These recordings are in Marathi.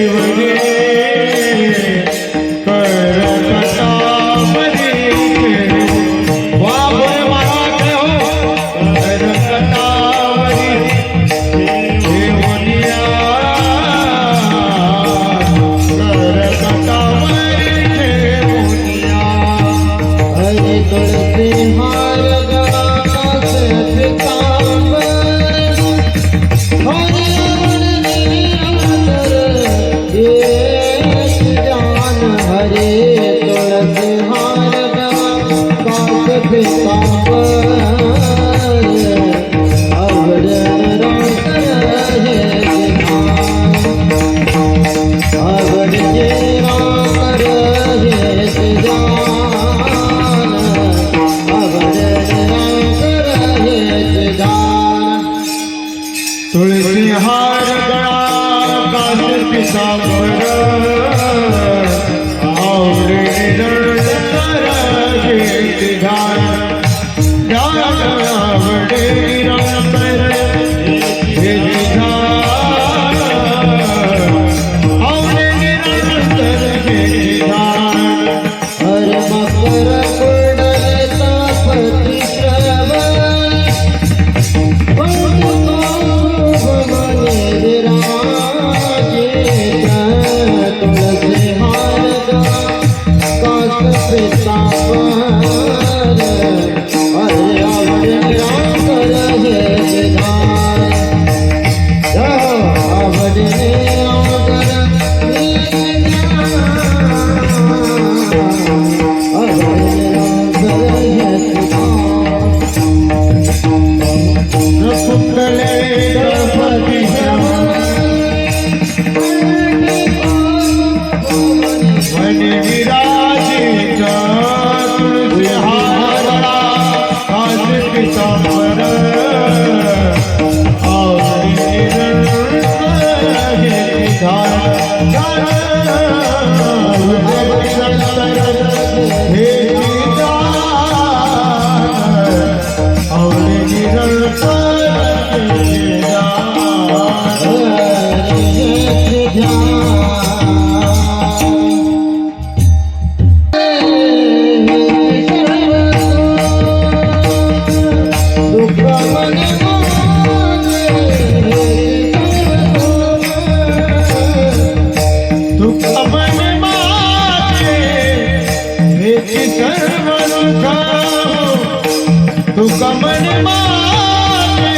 We. Hey, hey, hey, hey, એક કરવાનું કામ તું કમન માને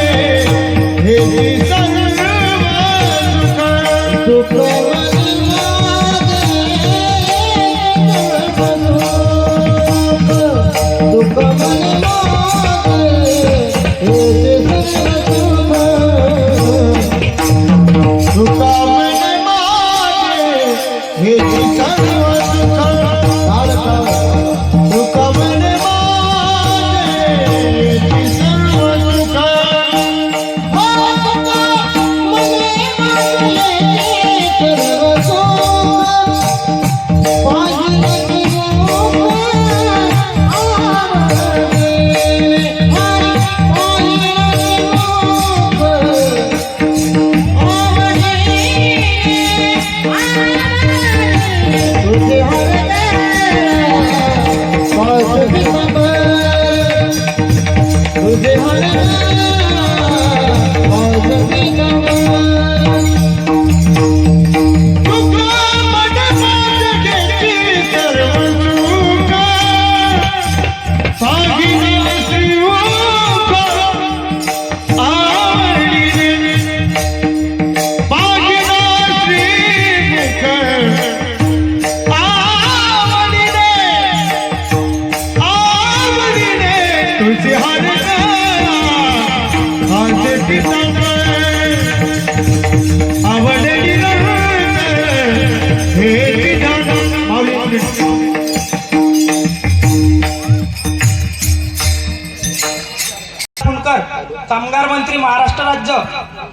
कामगार मंत्री महाराष्ट्र राज्य.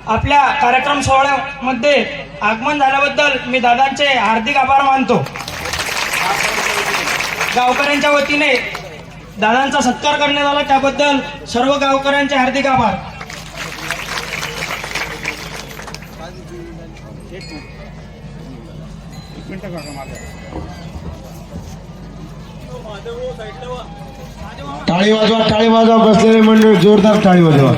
आपल्या कार्यक्रम सोहळ्यामध्ये आगमन झाल्याबद्दल मी दादांचे हार्दिक आभार मानतो. गावकऱ्यांच्या वतीने दादांचा सत्कार करण्यात आला. त्याबद्दल सर्व गावकऱ्यांचे हार्दिक आभार. टाळी वाजवा टाळी वाजवा बसलेले मंडळ जोरदार टाळी वाजवा